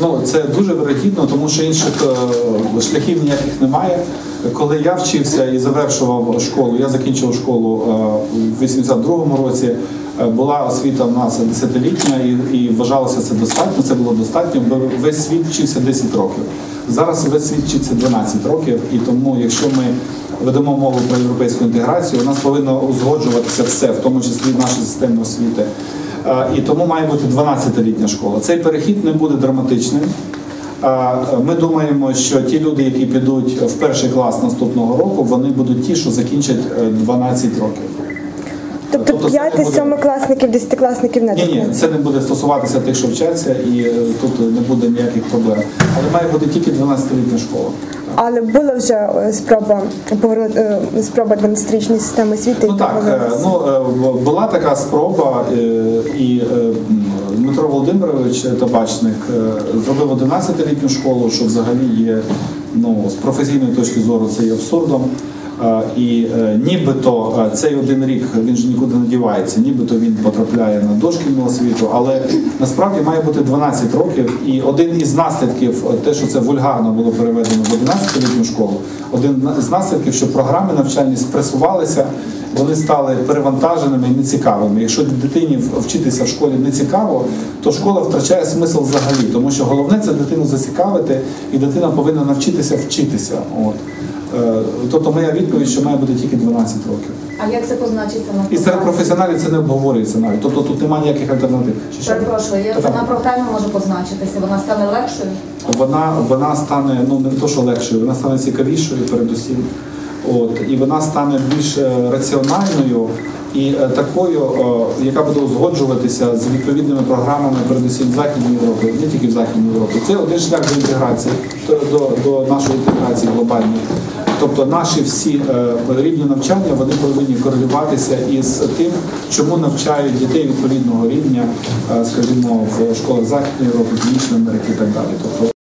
Ну, це дуже вирогідно, тому що інших е, шляхів ніяких немає. Коли я вчився і завершував школу, я закінчив школу е, в 82-му році. е, Була освіта в нас десятилітня і, і вважалося це достатньо. Це було достатньо, бо весь світ вчився 10 років. Зараз весь світ вчиться 12 років, і тому, якщо ми ведемо мову про європейську інтеграцію, у нас повинно узгоджуватися все, в тому числі наша система освіти. Е, І тому має бути 12-літня школа. Цей перехід не буде драматичним. Е, Ми думаємо, що ті люди, які підуть в перший клас наступного року, вони будуть ті, що закінчать е, 12 років. Тобто Тобто це не п'яти буде- сьомикласників, десятикласників не Ні, ні, це не буде стосуватися тих, що вчаться, і е, тут не буде ніяких проблем. Але має бути тільки 12-літня школа. Але була вже е, спроба повернути е, спроба 12-річної системи освіти. Ну так, е, ну була така спроба, і Дмитро Володимирович Табачник зробив 11-літню школу, що взагалі є ну, з професійної точки зору це є абсурдом. Е, І е, нібито е, цей один рік він же нікуди не дівається, нібито він потрапляє на дошкільну освіту, але насправді має бути 12 років. І один із наслідків, те, що це вульгарно було переведено в 11-літню школу, один з наслідків, що програми навчальні спресувалися, вони стали перевантаженими і нецікавими. Якщо дитині вчитися в школі не цікаво, то школа втрачає смисл взагалі, тому що головне це дитину зацікавити, і дитина повинна навчитися вчитися. От. Е, Тобто моя відповідь, що має бути тільки 12 років. А як це позначиться на І серед професіоналів це не обговорюється навіть. Тобто тут немає ніяких альтернатив. Перепрошую, як це Та-та. може позначитися? Вона стане легшою? Вона, вона стане ну не то, що легшою, вона стане цікавішою передусім. От, і вона стане більш е, раціональною і е, такою, е, яка буде узгоджуватися з відповідними програмами, передусім в Західній Європі, не тільки в Західній Європі. Це один шлях до інтеграції, до, до, нашої інтеграції глобальної. Тобто наші всі е, рівні навчання вони повинні корелюватися із тим, чому навчають дітей відповідного рівня, скажімо, в школах Західної Європи, Північної Америки і так далі. Тобто